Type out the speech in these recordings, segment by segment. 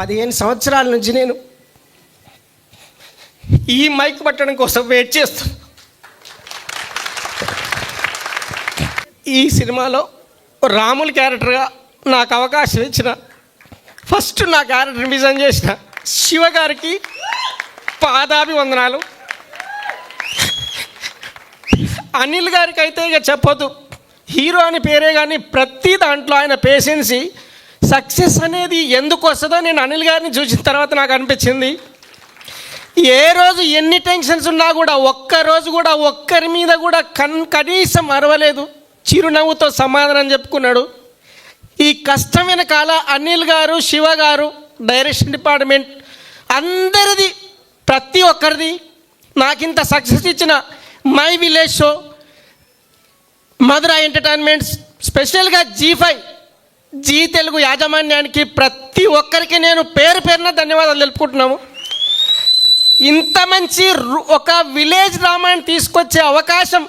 పదిహేను సంవత్సరాల నుంచి నేను ఈ మైక్ పట్టడం కోసం వెయిట్ చేస్తాను ఈ సినిమాలో రాముల క్యారెక్టర్గా నాకు అవకాశం ఇచ్చిన ఫస్ట్ నా క్యారెక్టర్ డిజైన్ చేసిన శివ గారికి పాదాభివందనాలు. అనిల్ గారికి అయితే ఇక చెప్పొద్దు. హీరో అని పేరే కానీ ప్రతి దాంట్లో ఆయన పేషెన్సీ సక్సెస్ అనేది ఎందుకు వస్తుందో నేను అనిల్ గారిని చూసిన తర్వాత నాకు అనిపించింది. ఏ రోజు ఎన్ని టెన్షన్స్ ఉన్నా కూడా ఒక్క రోజు కూడా ఒక్కరి మీద కూడా కన్ కనీసం అరవలేదు. చిరునవ్వుతో సమాధానం చెప్పుకున్నాడు. ఈ కష్టం వెనకాల అనిల్ గారు శివ గారు డైరెక్షన్ డిపార్ట్మెంట్ అందరిది ప్రతి ఒక్కరిది నాకింత సక్సెస్ ఇచ్చిన my village show Madhura entertainments స్పెషల్గా జీ ఫైవ్ జీ తెలుగు యాజమాన్యానికి ప్రతి ఒక్కరికి నేను పేరు పేరున ధన్యవాదాలు తెలుపుకుంటున్నాము. ఇంత మంచి రు- ఒక విలేజ్ డ్రామాని తీసుకొచ్చే అవకాశం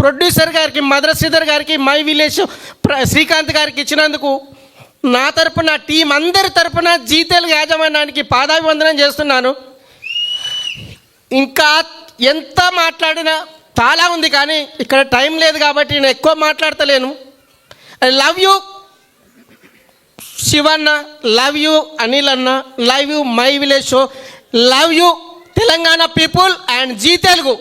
ప్రొడ్యూసర్ గారికి మధుర శ్రీధర్ గారికి మై విలేజ్ ప్ర- శ్రీకాంత్ గారికి ఇచ్చినందుకు నా తరపున టీం అందరి తరపున జీ తెలుగు యాజమాన్యానికి పాదాభివందనం చేస్తున్నాను. ఇంకా ఎంత మాట్లాడినా చాలా ఉంది కానీ ఇక్కడ టైం లేదు కాబట్టి నేను ఎక్కువ మాట్లాడతలేను. I love you. Shivanna love you Anil అన్న love you my village show love you Telangana people and Zee Telugu.